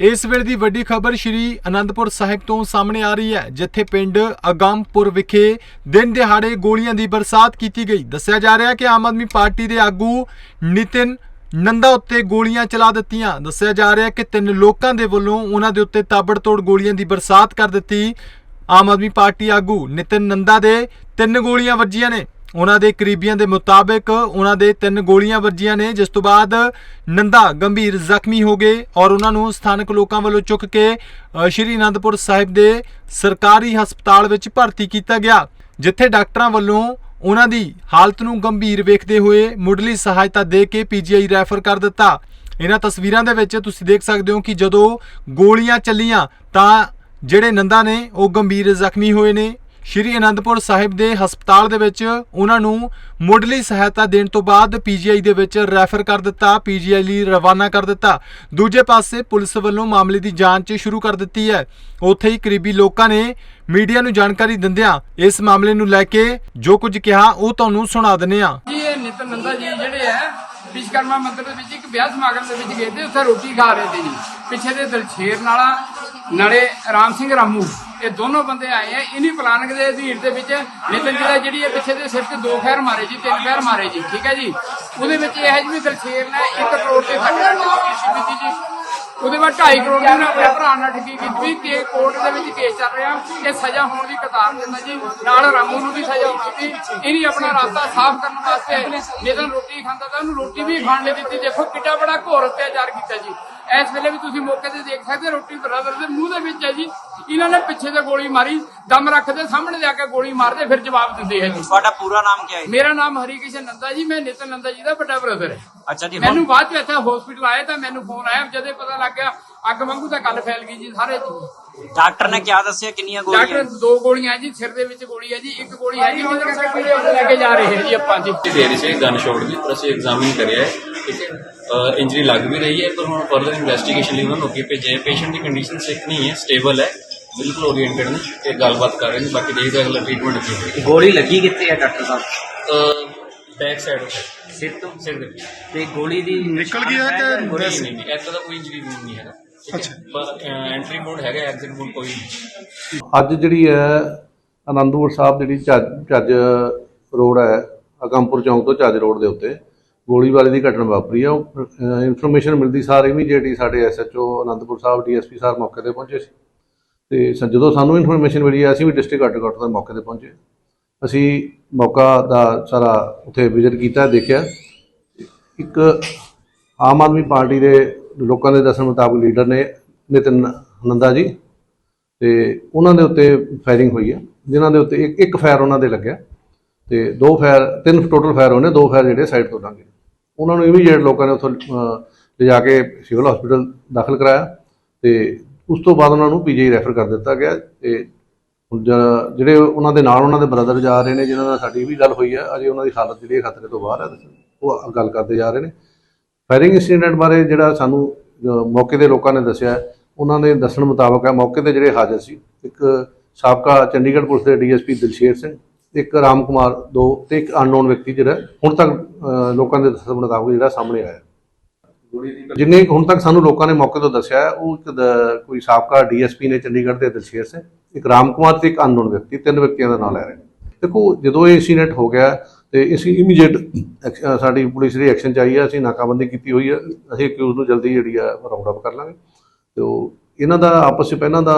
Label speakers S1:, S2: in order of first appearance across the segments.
S1: ਇਸ ਵੇਲੇ ਦੀ ਵੱਡੀ ਖਬਰ ਸ਼੍ਰੀ ਅਨੰਦਪੁਰ ਸਾਹਿਬ ਤੋਂ ਸਾਹਮਣੇ ਆ ਰਹੀ ਹੈ, ਜਿੱਥੇ ਪਿੰਡ ਅਗੰਮਪੁਰ ਵਿਖੇ ਦਿਨ ਦਿਹਾੜੇ ਗੋਲੀਆਂ ਦੀ ਬਰਸਾਤ ਕੀਤੀ ਗਈ। ਦੱਸਿਆ ਜਾ ਰਿਹਾ ਹੈ ਕਿ ਆਮ ਆਦਮੀ ਪਾਰਟੀ ਦੇ ਆਗੂ ਨਿਤਿਨ ਨੰਦਾ ਉੱਤੇ ਗੋਲੀਆਂ ਚਲਾ ਦਿੱਤੀਆਂ। ਦੱਸਿਆ ਜਾ ਰਿਹਾ ਹੈ ਕਿ ਤਿੰਨ ਲੋਕਾਂ ਦੇ ਵੱਲੋਂ ਉਹਨਾਂ ਦੇ ਉੱਤੇ ਤਾਬੜਤੋੜ ਗੋਲੀਆਂ ਦੀ ਬਰਸਾਤ ਕਰ ਦਿੱਤੀ ਆਮ ਆਦਮੀ ਪਾਰਟੀ ਆਗੂ ਨਿਤਿਨ ਨੰਦਾ ਦੇ ਤਿੰਨ ਗੋਲੀਆਂ ਵੱਜੀਆਂ ਨੇ। ਉਹਨਾਂ ਦੇ ਕਰੀਬੀਆਂ ਦੇ ਮੁਤਾਬਕ ਉਹਨਾਂ ਦੇ ਤਿੰਨ ਗੋਲੀਆਂ ਵੱਜੀਆਂ ਨੇ, ਜਿਸ ਤੋਂ ਬਾਅਦ ਨੰਦਾ ਗੰਭੀਰ ਜ਼ਖਮੀ ਹੋ ਗਏ ਔਰ ਉਹਨਾਂ ਨੂੰ ਸਥਾਨਕ ਲੋਕਾਂ ਵੱਲੋਂ ਚੁੱਕ ਕੇ ਸ਼੍ਰੀ ਅਨੰਦਪੁਰ ਸਾਹਿਬ ਦੇ ਸਰਕਾਰੀ ਹਸਪਤਾਲ ਵਿੱਚ ਭਰਤੀ ਕੀਤਾ ਗਿਆ, ਜਿੱਥੇ ਡਾਕਟਰਾਂ ਵੱਲੋਂ ਉਹਨਾਂ ਦੀ ਹਾਲਤ ਨੂੰ ਗੰਭੀਰ ਵੇਖਦੇ ਹੋਏ ਮੁੱਢਲੀ ਸਹਾਇਤਾ ਦੇ ਕੇ ਪੀਜੀਆਈ ਰੈਫਰ ਕਰ ਦਿੱਤਾ। ਇਹਨਾਂ ਤਸਵੀਰਾਂ ਦੇ ਵਿੱਚ ਤੁਸੀਂ ਦੇਖ ਸਕਦੇ ਹੋ ਕਿ ਜਦੋਂ ਗੋਲੀਆਂ ਚੱਲੀਆਂ ਤਾਂ ਜਿਹੜੇ ਨੰਦਾ ਨੇ ਉਹ ਗੰਭੀਰ ਜ਼ਖਮੀ ਹੋਏ ਨੇ। ਸ਼੍ਰੀ ਅਨੰਦਪੁਰ ਸਾਹਿਬ ਦੇ ਹਸਪਤਾਲ ਦੇ ਵਿੱਚ ਉਹਨਾਂ ਨੂੰ ਮੁੱਢਲੀ ਸਹਾਇਤਾ ਦੇਣ ਤੋਂ ਬਾਅਦ ਪੀਜੀਆਈ ਦੇ ਵਿੱਚ ਰੈਫਰ ਕਰ ਦਿੱਤਾ, ਪੀਜੀਆਈ ਲਈ ਰਵਾਨਾ ਕਰ ਦਿੱਤਾ। ਦੂਜੇ ਪਾਸੇ ਪੁਲਿਸ ਵੱਲੋਂ ਮਾਮਲੇ ਦੀ ਜਾਂਚ ਸ਼ੁਰੂ ਕਰ ਦਿੱਤੀ ਹੈ। ਉੱਥੇ ਹੀ ਕਰੀਬੀ ਲੋਕਾਂ ਨੇ ਮੀਡੀਆ ਨੂੰ ਜਾਣਕਾਰੀ ਦਿੰਦਿਆਂ ਇਸ ਮਾਮਲੇ ਨੂੰ ਲੈ ਕੇ ਜੋ ਕੁਝ ਕਿਹਾ, ਉਹ ਤੁਹਾਨੂੰ ਸੁਣਾ ਦਿੰਦੇ ਆ
S2: ਜੀ, ਇਹ ਨਿਤਨ ਨੰਦਾ ਜੀ ਜਿਹੜੇ ਹੈ ਵਿਸ਼ਕਰਮਾ ਮੰਦਿਰ ਦੇ ਵਿੱਚ ਇੱਕ ਵਿਆਹ ਸਮਾਗਮ ਦੇ ਵਿੱਚ ਗਏ ਤੇ ਉੱਥੇ ਰੋਟੀ ਖਾ ਰਹੇ ਤੇ ਜੀ। ਪਿੱਛੇ ਦੇ ਦਲਸ਼ੇਰ ਨਾਲਾ ਨਾਲੇ ਰਾਮ ਸਿੰਘ ਰਾਮੂ, ਇਹ ਦੋਨੋਂ ਬੰਦੇ ਆਏ ਆ ਇਨੀ ਪਲਾਨਿੰਗ ਦੇ ਅਧੀਨ ਦੇ ਵਿੱਚ ਨਿਤਨ ਜੀ ਜਿਹੜੀ ਹੈ ਪਿੱਛੇ ਦੇ ਸਿਰ ਤੇ ਦੋ ਖੈਰ ਮਾਰੇ ਜੀ, ਤਿੰਨ ਖੈਰ ਮਾਰੇ ਜੀ, ਠੀਕ ਹੈ ਜੀ? ਉਹਦੇ ਵਿੱਚ ਇਹ ਹੈ ਜੀ ਵੀ ਦਲਸ਼ੇਰ ਨੇ 1 ਕਰੋੜ ਦੇ ਖਰਚੇ ਕੀਤੀ ਜੀ। ਉਹਦੇ ਬਾਅਦ 2.5 ਕਰੋੜ ਦੀ ਉਹਨੇ ਆਪਣੇ ਭਰਾ ਨਾਲ ਠੱਗੀ ਕੀਤੀ ਵੀ ਕਿ ਕੋਰਟ ਦੇ ਵਿੱਚ ਕੇਸ ਚੱਲ ਰਿਹਾ, ਇਹ ਸਜ਼ਾ ਹੋਣ ਦੀ ਕਤਾਰ ਦਿੰਦਾ ਜੀ। ਨਾਲ ਰਾਮੂ ਨੂੰ ਵੀ ਸਜ਼ਾ ਹੋਣੀ ਸੀ। ਇਹਨੀ ਆਪਣਾ ਰਾਸਤਾ ਸਾਫ਼ ਕਰਨ ਵਾਸਤੇ ਨਿਤਨ ਰੋਟੀ ਖਾਂਦਾ ਤਾਂ ਉਹਨੂੰ ਰੋਟੀ ਵੀ ਖਾਣ ਲਈ ਦਿੱਤੀ। ਦੇਖੋ ਕਿੱਡਾ ਬੜਾ ਘੋਰ ਅਤਿਆਚਾਰ ਕੀਤਾ ਜੀ। ਇਸ ਵੇਲੇ ਵੀ ਤੁਸੀਂ ਮੌਕੇ ਤੇ ਦੇਖ ਸਕਦੇ ਰੋਟੀ ਬਰਾਦਰ ਦੇ ਮੂੰਹ ਦੇ ਵਿੱਚ ਹੈ ਜੀ। ਇਹਨਾਂ ਨੇ ਪਿੱਛੇ ਤੇ ਗੋਲੀ ਮਾਰੀ ਦਮ ਰੱਖਦੇ ਸਾਹਮਣੇ ਜਾ ਕੇ ਗੋਲੀ ਮਾਰਦੇ ਫਿਰ ਜਵਾਬ ਦਿੰਦੇ ਹੈ ਜੀ।
S3: ਤੁਹਾਡਾ ਪੂਰਾ ਨਾਮ ਕੀ ਹੈ
S2: ਮੇਰਾ ਨਾਮ ਹਰੀ ਕ੍ਰਿਸ਼ਨ ਨੰਦਾ ਜੀ ਮੈਂ ਨਿਤਨ ਨੰਦਾ ਜੀ ਦਾ ਵੱਡਾ ਬ੍ਰਦਰ ਹੈ।
S3: ਅੱਛਾ ਜੀ
S2: ਮੈਨੂੰ ਬਾਅਦ ਚ ਇੱਥੇ ਹਸਪੀਟਲ ਆਇਆ ਤਾਂ ਮੈਨੂੰ ਫੋਨ ਆਇਆ ਜਦੇ ਪਤਾ ਲੱਗ ਗਿਆ ਅੱਗ ਵਾਂਗੂ ਤਾਂ ਗੱਲ ਫੈਲ ਗਈ ਜੀ ਸਾਰੇ
S3: ਡਾਕਟਰ ਨੇ ਕਿਹਾ ਦੱਸਿਆ ਕਿੰਨੀਆਂ ਗੋਲੀਆਂ?
S2: ਡਾਕਟਰ ਦੋ ਗੋਲੀਆਂ ਜੀ ਸਿਰ ਦੇ ਵਿੱਚ ਗੋਲੀ ਹੈ ਜੀ ਇੱਕ ਗੋਲੀ ਹੈ ਜੀ ਜਿਹਦੇ ਕਰਕੇ ਲੈ ਕੇ ਜਾ ਰਹੇ ਹਾਂ ਜੀ ਆਪਾਂ ਜੀ।
S4: ਦੇ ਰਹੀ ਸੀ ਗਨ ਸ਼ਾਟ ਦੀ ਪਰ ਅਸੀਂ ਐਗਜ਼ਾਮਿਨ ਕਰਿਆ ਹੈ ਠੀਕ ਹੈ। ਇੰਜਰੀ ਲੱਗ ਵੀ ਰਹੀ ਹੈ ਪਰ ਹੁਣ ਫਰਦਰ ਇਨਵੈਸਟੀਗੇਸ਼ਨ ਲਈ ਉਹਨਾਂ ਨੂੰ ਅੱਗੇ ਭੇਜਿਆ ਹੈ। ਪੇਸ਼ੈਂਟ ਦੀ ਕੰਡੀਸ਼ਨ ਸਿਕ ਨਹੀਂ ਹੈ ਸਟੇਬਲ ਹੈ ਬਿਲਕੁਲ ਓਰੀਐਂਟਡ ਨੇ ਤੇ ਗੱਲਬਾਤ ਕਰ ਰਹੇ ਨੇ ਬਾਕੀ ਦੇਖਦੇ ਹਾਂ ਅਗਲਾ ਟ੍ਰੀਟਮੈਂਟ ਕੀ ਹੋਏਗਾ।
S5: ਗੋਲੀ ਲੱਗੀ ਕਿੱਥੇ ਹੈ ਡਾਕਟਰ ਸਾਹਿਬ?
S4: ਬੈਕ ਸਾਈਡ
S5: ਸਿਰ ਤੋਂ?
S4: ਸਿਰ ਦੇ।
S5: ਤੇ ਗੋਲੀ ਦੀ ਨਿਕਲ ਗਿਆ ਕਿ
S4: ਨਹੀਂ ਨਹੀਂ ਨਹੀਂ? ਇੱਦਾਂ ਦਾ ਕੋਈ ਇੰਜਰੀ ਨਹੀਂ ਹੈਗਾ। ਅੱਛਾ। ਐਂਟਰੀ ਮੋਡ ਹੈਗਾ ਐਗਜ਼ਿਟ ਮੋਡ ਕੋਈ ਨਹੀਂ।
S6: ਅੱਜ ਜਿਹੜੀ ਹੈ ਆਨੰਦਪੁਰ ਸਾਹਿਬ ਜਿਹੜੀ ਝੱਜ ਰੋਡ ਹੈ ਅਕੰਪੁਰ ਚੌਂਕ ਤੋਂ ਝੱਜ ਰੋਡ ਦੇ ਉੱਤੇ ਗੋਲੀਬਾਰੀ ਦੀ ਘਟਨਾ ਵਾਪਰੀ ਆ। ਉਹ ਇਨਫੋਰਮੇਸ਼ਨ ਮਿਲਦੀ ਸਾਰ ਇਮੀਡੀਏਟਲੀ ਸਾਡੇ ਐਸਐਚਓ ਅਨੰਦਪੁਰ ਸਾਹਿਬ ਡੀਐਸਪੀ ਸਾਹਿਬ ਮੌਕੇ ਤੇ ਪਹੁੰਚੇ ਸੀ। ਤੇ ਜਦੋਂ ਸਾਨੂੰ ਇਨਫੋਰਮੇਸ਼ਨ ਮਿਲੀ ਅਸੀਂ ਵੀ ਡਿਸਟ੍ਰਿਕਟ ਹੈੱਡਕੁਆਟਰ ਤੋਂ ਮੌਕੇ ਤੇ ਪਹੁੰਚੇ। ਅਸੀਂ ਮੌਕਾ ਦਾ ਸਾਰਾ ਉੱਥੇ ਵਿਜ਼ਿਟ ਕੀਤਾ, ਦੇਖਿਆ। ਇੱਕ ਆਮ ਆਦਮੀ ਪਾਰਟੀ ਦੇ ਲੋਕਾਂ ਦੇ ਦੱਸਣ ਮੁਤਾਬਕ ਲੀਡਰ ਨੇ ਨਿਤਿਨ ਨੰਦਾ ਜੀ। ਤੇ ਉਹਨਾਂ ਦੇ ਉੱਤੇ ਫਾਇਰਿੰਗ ਹੋਈ ਹੈ ਜਿਨ੍ਹਾਂ ਦੇ ਉੱਤੇ ਇੱਕ ਇੱਕ ਫਾਇਰ ਉਹਨਾਂ ਦੇ ਲੱਗਿਆ। ਤੇ ਦੋ ਫਾਇਰ ਤਿੰਨ ਟੋਟਲ ਫਾਇਰ ਹੋਣੇ ਦੋ ਫਾਇਰ ਜਿਹੜੇ ਸਾਈਡ ਤੋਂ ਲੰਘੇ। ਉਹਨਾਂ ਨੂੰ ਇਮੀਡੀਏਟ ਲੋਕਾਂ ਨੇ ਉੱਥੋਂ ਲਿਜਾ ਕੇ ਸਿਵਲ ਹਸਪੀਟਲ ਦਾਖਲ ਕਰਾਇਆ ਤੇ ਉਸ ਤੋਂ ਬਾਅਦ ਉਹਨਾਂ ਨੂੰ ਪੀਜੀ ਰੈਫਰ ਕਰ ਦਿੱਤਾ ਗਿਆ ਤੇ ਜਿਹੜੇ ਉਹਨਾਂ ਦੇ ਨਾਲ ਉਹਨਾਂ ਦੇ ਬ੍ਰਦਰ ਜਾ ਰਹੇ ਨੇ, ਜਿਨ੍ਹਾਂ ਨਾਲ ਸਾਡੀ ਵੀ ਗੱਲ ਹੋਈ ਹੈ ਅਜੇ ਉਹਨਾਂ ਦੀ ਹਾਲਤ ਜਿਹੜੀ ਖਤਰੇ ਤੋਂ ਬਾਹਰ ਹੈ ਉਹ ਗੱਲ ਕਰਦੇ ਜਾ ਰਹੇ ਨੇ। ਫਾਇਰਿੰਗ ਇਨਸੀਡੈਂਟ ਬਾਰੇ ਜਿਹੜਾ ਸਾਨੂੰ ਮੌਕੇ ਦੇ ਲੋਕਾਂ ਨੇ ਦੱਸਿਆ, ਉਹਨਾਂ ਦੇ ਦੱਸਣ ਮੁਤਾਬਕ ਹੈ ਮੌਕੇ ਤੇ ਜਿਹੜੇ ਹਾਜ਼ਰ ਸੀ, ਇੱਕ ਸਾਬਕਾ ਚੰਡੀਗੜ੍ਹ ਪੁਲਿਸ ਦੇ ਡੀਐਸਪੀ ਦਿਲਸ਼ੇਰ ਸਿੰਘ ਇੱਕ ਰਾਮ ਕੁਮਾਰ, ਦੋ ਤੇ ਇੱਕ ਅਨਨੋਨ ਵਿਅਕਤੀ ਜਿਹੜਾ ਹੁਣ ਤੱਕ ਲੋਕਾਂ ਦੇ ਦੱਸਣ ਮੁਤਾਬਕ ਜਿਹੜਾ ਸਾਹਮਣੇ ਆਇਆ। ਜਿੰਨੇ ਹੁਣ ਤੱਕ ਸਾਨੂੰ ਲੋਕਾਂ ਨੇ ਮੌਕੇ ਤੋਂ ਦੱਸਿਆ ਉਹ ਇੱਕ ਕੋਈ ਸਾਬਕਾ ਡੀਐਸਪੀ ਨੇ ਚੰਡੀਗੜ੍ਹ ਦੇ ਦਿਲਸ਼ੇਰ ਸਿੰਘ ਇੱਕ ਰਾਮ ਕੁਮਾਰ ਤੇ ਇੱਕ ਅਨਨੋਨ ਵਿਅਕਤੀ, ਤਿੰਨ ਵਿਅਕਤੀਆਂ ਦਾ ਨਾਮ ਲੈ ਰਹੇ ਨੇ। ਦੇਖੋ, ਜਦੋਂ ਇਹ ਇਨਸੀਡੈਂਟ ਹੋ ਗਿਆ ਤੇ ਅਸੀਂ ਇਮੀਡੀਏਟ ਸਾਡੀ ਪੁਲਿਸ ਦੀ ਐਕਸ਼ਨ ਚਾਹੀ ਹੈ, ਅਸੀਂ ਨਾਕਾਬੰਦੀ ਕੀਤੀ ਹੋਈ ਹੈ, ਅਸੀਂ ਅਕਿਊਜ਼ ਨੂੰ ਜਲਦੀ ਜਿਹੜੀ ਆ ਰਾਉਂਡ ਅਪ ਕਰ ਲਾਂਗੇ। ਤੇ ਉਹ ਇਹਨਾਂ ਦਾ ਆਪਸ ਵਿੱਚ ਪਹਿਲਾਂ ਦਾ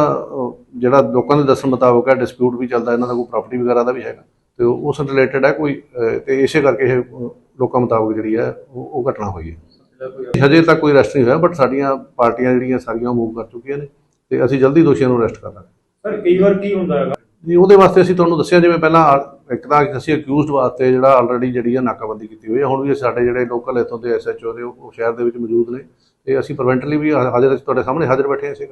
S6: ਜਿਹੜਾ ਲੋਕਾਂ ਦੇ ਦੱਸਣ ਮੁਤਾਬਕ ਹੈ ਡਿਸਪਿਊਟ ਵੀ ਚੱਲਦਾ ਇਹਨਾਂ ਦਾ ਕੋਈ ਪ੍ਰਾਪਰਟੀ ਵਗੈਰਾ ਦਾ ਵੀ ਹੈਗਾ। ਤੇ ਉਸ ਰਿਲੇਟਡ ਹੈ ਕੋਈ ਤੇ ਇਸੇ ਕਰਕੇ ਇਹ ਲੋਕਾਂ ਮੁਤਾਬਕ ਜਿਹੜੀ ਹੈ ਉਹ ਘਟਨਾ ਹੋਈ ਹੈ। ਹਜੇ ਤੱਕ ਕੋਈ ਅਰੈਸਟ ਨਹੀਂ ਹੋਇਆ ਬਟ ਸਾਡੀਆਂ ਪਾਰਟੀਆਂ ਜਿਹੜੀਆਂ ਸਾਰੀਆਂ ਮੂਵ ਕਰ ਚੁੱਕੀਆਂ ਨੇ ਤੇ ਅਸੀਂ ਜਲਦੀ ਦੋਸ਼ੀਆਂ ਨੂੰ ਅਰੈਸਟ ਕਰ ਲਾਂਗੇ।
S7: ਸਰ ਕਈ ਵਾਰ ਕੀ ਹੁੰਦਾ ਹੈਗਾ?
S6: ਜੀ ਉਹਦੇ ਵਾਸਤੇ ਅਸੀਂ ਤੁਹਾਨੂੰ ਦੱਸਿਆ ਜਿਵੇਂ ਪਹਿਲਾਂ ਇੱਕ ਤਾਂ ਅਸੀਂ ਅਕਿਊਜ਼ਡ ਵਾਸਤੇ ਜਿਹੜਾ ਆਲਰੇਡੀ ਜਿਹੜੀ ਹੈ ਨਾਕਾਬੰਦੀ ਕੀਤੀ ਹੋਈ ਹੈ ਹੁਣ ਵੀ ਸਾਡੇ ਜਿਹੜੇ ਲੋਕਲ ਇੱਥੋਂ ਦੇ ਐਸਐਚਓ ਨੇ ਉਹ ਸ਼ਹਿਰ ਦੇ ਵਿੱਚ ਮੌਜੂਦ ਨੇ ਤੇ ਅਸੀਂ ਪ੍ਰੀਵੈਂਟਲੀ ਵੀ ਹਾਜ਼ਰ ਤੁਹਾਡੇ ਸਾਹਮਣੇ ਹਾਜ਼ਰ ਬੈਠੇ ਹਾਂ ਇਸੇ